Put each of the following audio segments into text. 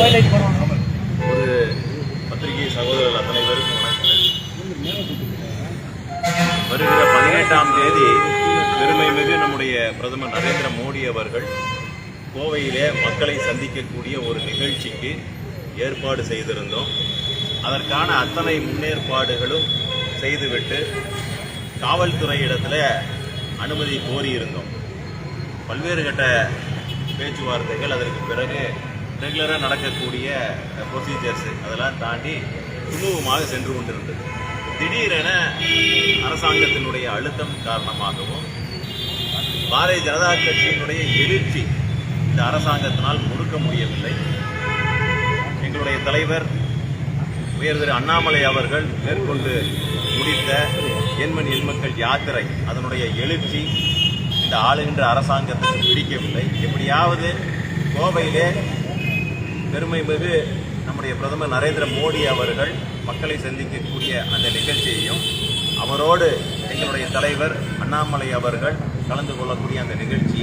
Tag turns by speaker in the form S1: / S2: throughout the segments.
S1: ஒரு பத்திரிகை சகோதரர் அத்தனை பேருக்கும் வணக்கம் வருகிற பதினெட்டாம் தேதி பெருமை மிகு நம்முடைய பிரதமர் நரேந்திர மோடி அவர்கள் கோவையிலே மக்களை சந்திக்கக்கூடிய ஒரு நிகழ்ச்சிக்கு ஏற்பாடு செய்திருந்தோம். அதற்கான அத்தனை முன்னேற்பாடுகளும் செய்துவிட்டு காவல்துறையிடத்தில் அனுமதி கோரியிருந்தோம். பல்வேறு கட்ட பேச்சுவார்த்தைகள் அதற்கு பிறகு ரெகுலராக நடக்கக்கூடிய ப்ரொசீஜர்ஸ் அதெல்லாம் தாண்டி சுமூகமாக சென்று கொண்டிருந்தது. திடீரென அரசாங்கத்தினுடைய அழுத்தம் காரணமாகவும் பாரதிய ஜனதா கட்சியினுடைய எழுச்சி இந்த அரசாங்கத்தினால் முடுக்க முடியவில்லை. எங்களுடைய தலைவர் உயர் திரு அண்ணாமலை அவர்கள் மேற்கொண்டு முடித்த எண்மண் எண்மக்கள் யாத்திரை அதனுடைய எழுச்சி இந்த ஆளுகின்ற அரசாங்கத்துக்கு பிடிக்கவில்லை. எப்படியாவது கோவையிலே பெருமை மிகு நம்முடைய பிரதமர் நரேந்திர மோடி அவர்கள் மக்களை சந்திக்கக்கூடிய அந்த நிகழ்ச்சியையும் அவரோடு எங்களுடைய தலைவர் அண்ணாமலை அவர்கள் கலந்து கொள்ளக்கூடிய அந்த நிகழ்ச்சி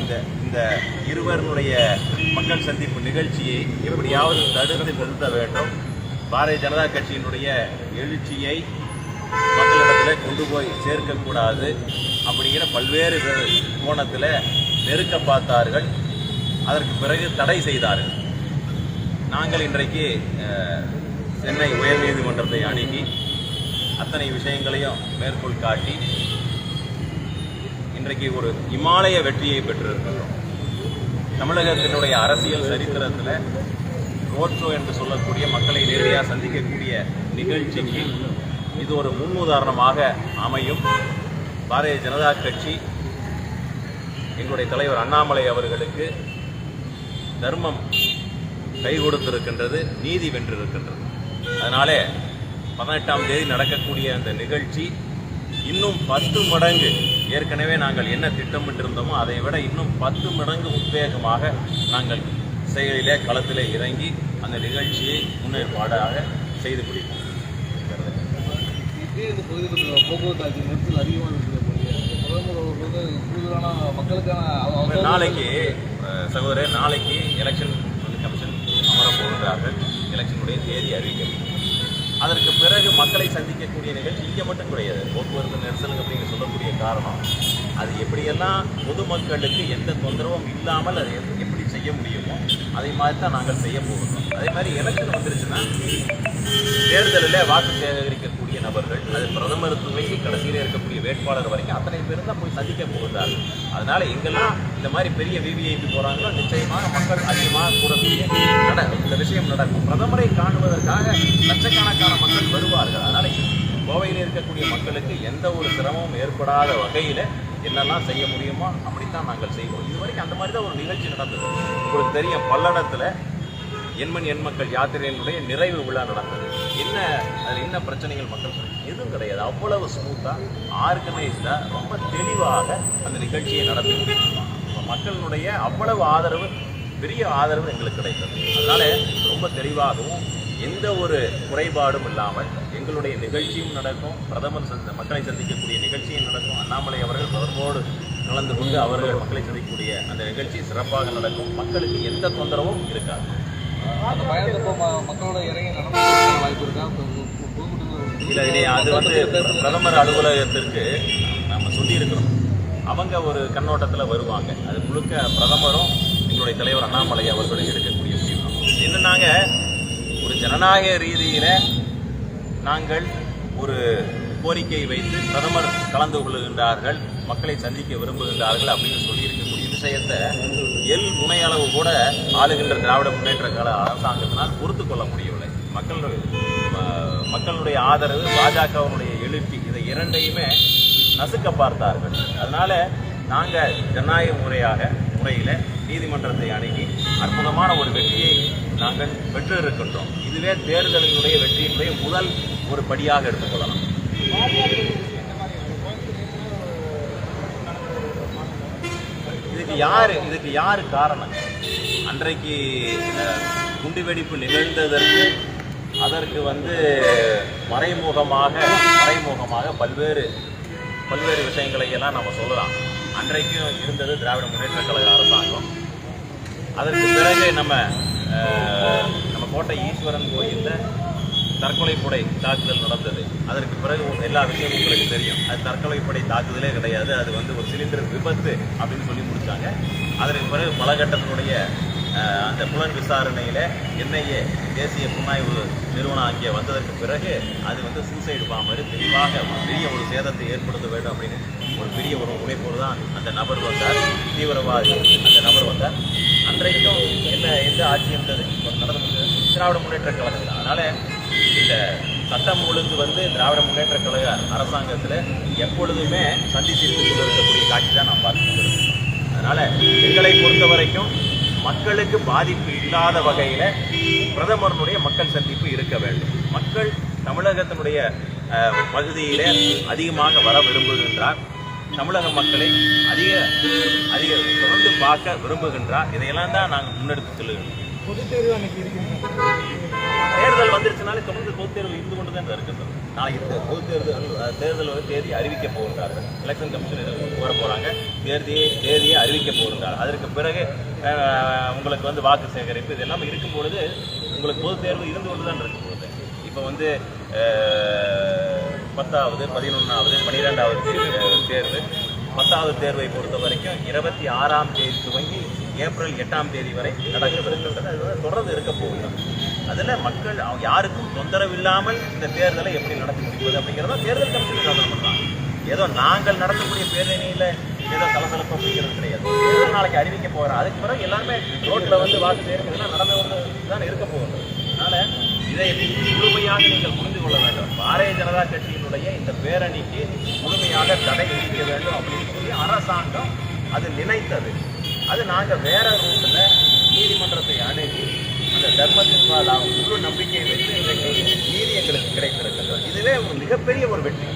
S1: இந்த இந்த இருவருடைய மக்கள் சந்திப்பு நிகழ்ச்சியை எப்படியாவது தடுத்து நிறுத்த வேண்டும். பாரதிய ஜனதா கட்சியினுடைய எழுச்சியை மக்களிடத்தில் கொண்டு போய் சேர்க்கக்கூடாது. அப்படிங்கிற பல்வேறு கோணத்தில் நெருக்க பார்த்தார்கள். அதற்கு பிறகு தடை செய்தார்கள். நாங்கள் இன்றைக்கு சென்னை உயர்நீதிமன்றத்தை அணுகி அத்தனை விஷயங்களையும் மேற்கோள் காட்டி இன்றைக்கு ஒரு இமாலய வெற்றியை பெற்றிருக்கிறோம். தமிழகத்தினுடைய அரசியல் சரித்திரத்தில் ரோட் ஷோ என்று சொல்லக்கூடிய மக்களை நேரடியாக சந்திக்கக்கூடிய நிகழ்ச்சிக்கு இது ஒரு முன்னுதாரணமாக அமையும். பாரதிய ஜனதா கட்சி எங்களுடைய தலைவர் அண்ணாமலை அவர்களுக்கு தர்மம் கை கொடுத்திருக்கின்றது நீதி வென்றிருக்கின்றது. அதனாலே பதினெட்டாம் தேதி நடக்கக்கூடிய அந்த நிகழ்ச்சி இன்னும் பத்து மடங்கு ஏற்கனவே நாங்கள் என்ன திட்டமிட்டிருந்தோமோ அதை விட இன்னும் பத்து மடங்கு உத்வேகமாக நாங்கள் செயலிலே களத்திலே இறங்கி அந்த நிகழ்ச்சியை முன்னேற்பாடாக செய்து முடிப்போம் நாளைக்கு சகோதரர் நாளைக்கு எலெக்ஷன் கமிஷன் சொல்கிறார்கள் எலெக்ஷனுடைய தேதி அறிவிக்கப்படும் அதற்கு பிறகு மக்களை சந்திக்கக்கூடிய நிகழ்ச்சி இங்கே மட்டும் கிடையாது. போக்குவரத்து நெரிசல் அப்படின்னு சொல்லக்கூடிய காரணம். அது எப்படியெல்லாம் பொதுமக்களுக்கு எந்த தொந்தரவும் இல்லாமல் அது எப்படி செய்ய முடியுமோ அதை மாதிரி தான் நாங்கள் செய்ய போகிறோம். அதே மாதிரி எலெக்ஷன் வந்துருச்சுன்னா தேர்தலில் வாக்கு சேகரிக்கக்கூடிய நபர்கள் அது பிரதமர் துவங்கி கடைசியில் இருக்கக்கூடிய வேட்பாளர் வரைக்கும் அத்தனை பேரும் தான் போய் சந்திக்க போகிறார்கள். அதனால் எங்கெல்லாம் இந்த மாதிரி பெரிய விவிஐபி போகிறாங்களோ நிச்சயமாக மக்கள் அதிகமாக கூடக்கூடிய நட இந்த விஷயம் நடக்கும். பிரதமரை காணுவதற்காக லட்சக்கணக்கான மக்கள் வருவார்கள். அதனால் கோவையில் இருக்கக்கூடிய மக்களுக்கு எந்த ஒரு சிரமமும் ஏற்படாத வகையில் என்னெல்லாம் செய்ய முடியுமோ அப்படித்தான் நாங்கள் செய்வோம். இதுவரைக்கும் அந்த மாதிரி தான் ஒரு நிகழ்ச்சி நடந்தது. உங்களுக்கு தெரியும் பல்லடத்தில் எண்மண் எண் மக்கள் யாத்திரையினுடைய நிறைவு விழா நடந்தது. என்ன அதில் என்ன பிரச்சனைகள் மக்கள் சொல்லி எதுவும் கிடையாது. அவ்வளவு ஸ்மூத்தாக ஆர்கனைஸ்டாக ரொம்ப தெளிவாக அந்த நிகழ்ச்சியை நடத்தி மக்களுடைய மக்களினுடைய அவ்வளவு ஆதரவு பெரிய ஆதரவு எங்களுக்கு கிடைத்தது. அதனால் ரொம்ப தெளிவாகவும் எந்த ஒரு குறைபாடும் இல்லாமல் எங்களுடைய நிகழ்ச்சியும் நடக்கும். பிரதமர் சந்த மக்களை சந்திக்கக்கூடிய நிகழ்ச்சியும் நடக்கும். அண்ணாமலை அவர்கள் பிரதமரோடு கலந்து கொண்டு அவர்கள் மக்களை சந்திக்கக்கூடிய அந்த நிகழ்ச்சி சிறப்பாக நடக்கும். மக்களுக்கு எந்த தொந்தரவும் இருக்காது.
S2: மக்களோட இறங்கி வாய்ப்பு இருக்கா?
S1: இல்லை இனி அது வந்து பிரதமர் அலுவலகத்திற்கு நம்ம சொல்லியிருக்கிறோம். அவங்க ஒரு கண்ணோட்டத்தில் வருவாங்க. அது முழுக்க பிரதமரும் எங்களுடைய தலைவர் அண்ணாமலை அவர்களும் எடுக்கக்கூடிய முடிவு என்னன்னாங்க ஒரு ஜனநாயக ரீதியில் நாங்கள் ஒரு கோரிக்கை வைத்து பிரதமர் கலந்து கொள்கின்றார்கள் மக்களை சந்திக்க விரும்புகின்றார்கள் அப்படின்னு சொல்லியிருக்கக்கூடிய விஷயத்தை எல் முனையளவு கூட ஆளுகின்ற திராவிட முன்னேற்ற கால அரசாங்கத்தினால் பொறுத்து கொள்ள முடியவில்லை. மக்களுடைய மக்களுடைய ஆதரவு பாஜகவினுடைய எழுச்சி இதை இரண்டையுமே நசுக்க பார்த்தார்கள். அதனால் நாங்கள் ஜனநாயக முறையாக முறையில் நீதிமன்றத்தை அணுகி அற்புதமான ஒரு வெற்றியை நாங்கள் பெற்று இருக்கின்றோம் இதுவே தேர்தலினுடைய வெற்றியினுடைய முதல் ஒரு படியாக எடுத்துக்கொள்ளலாம் இதுக்கு யார் இதுக்கு யார் காரணம்? அன்றைக்கு குண்டுவெடிப்பு நிகழ்ந்ததற்கு அதற்கு வந்து மறைமுகமாக மறைமுகமாக பல்வேறு பல்வேறு விஷயங்களை எல்லாம் நம்ம சொல்லலாம். அன்றைக்கும் இருந்தது திராவிட முன்னேற்ற கழக அரசாங்கம். அதற்கு பிறகு நம்ம நம்ம கோட்டை ஈஸ்வரன் கோயிலில் தற்கொலைப்படை தாக்குதல் நடந்தது. அதற்கு பிறகு எல்லா விஷயமும் உங்களுக்கு தெரியும். அது தற்கொலைப்படை தாக்குதலே கிடையாது. அது வந்து ஒரு சிலிண்டர் விபத்து அப்படின்னு சொல்லி முடிச்சாங்க. அதற்கு பிறகு பல கட்டத்தினுடைய அந்த புலன் விசாரணையில் என்ஐஏ தேசிய புலனாய்வு நிறுவனம் அங்கே வந்ததற்கு பிறகு அது வந்து சூசைடு பாம்பர் தெளிவாக ஒரு பெரிய ஒரு சேதத்தை ஏற்படுத்த வேண்டும் அப்படின்னு ஒரு பெரிய ஒரு உழைப்போடு தான் அந்த நபர் வந்தார். தீவிரவாதி அந்த நபர் வந்தார். இன்றைக்கும் என்ன எந்த ஆட்சி இருந்தது நடந்து முடிந்தது திராவிட முன்னேற்ற கழகம் தான். அதனால் இந்த சட்டம் ஒழுங்கு வந்து திராவிட முன்னேற்ற கழக அரசாங்கத்தில் எப்பொழுதுமே சந்தித்திருந்து கொண்டிருக்கக்கூடிய காட்சி தான் நாம் பார்த்து அதனால் எங்களை பொறுத்த வரைக்கும் மக்களுக்கு பாதிப்பு இல்லாத வகையில் பிரதமருடைய மக்கள் சந்திப்பு இருக்க வேண்டும். மக்கள் தமிழகத்தினுடைய பகுதியிலே அதிகமாக வர விரும்புகின்றார். தமிழக மக்களை அதிக அதிக தொடர்ந்து பார்க்க விரும்புகின்றார். இதையெல்லாம் தான் நாங்கள் முன்னெடுத்து செல்லுகிறோம்.
S2: பொதுத் தேர்வு அன்னைக்கு இருக்கு
S1: தேர்தல் வந்துருச்சுனாலே தொடர்ந்து பொதுத் தேர்வு இருந்து கொண்டு தான் இருக்கு சார். நாளைக்கு தே- பொதுத் தேர்தல் தேர்தல் வந்து தேதி அறிவிக்க போகின்றார்கள். எலெக்ஷன் கமிஷன் வர போகிறாங்க தேதியை தேதியை அறிவிக்க போகின்றார் அதற்கு பிறகு உங்களுக்கு வந்து வாக்கு சேகரிப்பு இதெல்லாம் இருக்கும் பொழுது உங்களுக்கு பொதுத் தேர்வு இருந்து கொண்டு தான் இருக்கும் பொழுது. இப்போ வந்து பத்தாவது பதினொன்றாவது பன்னிரெண்டாவது தேர்வு தேர்வு. பத்தாவது தேர்வை பொறுத்த வரைக்கும் இருபத்தி ஆறாம் தேதி துவங்கி ஏப்ரல் எட்டாம் தேதி வரை நடக்கவிருக்கின்றது அது தொடர்ந்து இருக்க போகிறோம் அதில் மக்கள் அவங்க யாருக்கும் தொந்தரவு இல்லாமல் இந்த தேர்தலை எப்படி நடத்தி முடிப்பது அப்படிங்கிறத தேர்தல் கமிஷன் யோசனை பண்ணுறாங்க ஏதோ நாங்கள் நடத்தக்கூடிய பேரணியில் ஏதோ கலசலப்பு அப்படிங்கிறது கிடையாது. தேர்தல் நாளைக்கு அறிவிக்க போகிறோம் அதுக்கு பிறகு எல்லாருமே ரோட்டில் வந்து வாக்கு சேர்க்கிறதுலாம் நடந்து தான் இருக்க போகிறது அதனால் இதை முழுமையாக நீங்கள் புரிந்து கொள்ள வேண்டும். பாரதிய ஜனதா கட்சியினுடைய இந்த பேரணிக்கு முழுமையாக தடை விதிக்க வேண்டும் அப்படின்னு சொல்லி அரசாங்கம் அது நினைத்தது. அது நாங்கள் வேற ரூட்டில் நீதிமன்றத்தை அணுகி அந்த தர்மத்தின் மேல் முழு நம்பிக்கையை வைத்து இன்றைக்கு நீதி எங்களுக்கு கிடைத்திருக்கின்றது இதுவே ஒரு மிகப்பெரிய ஒரு வெற்றி.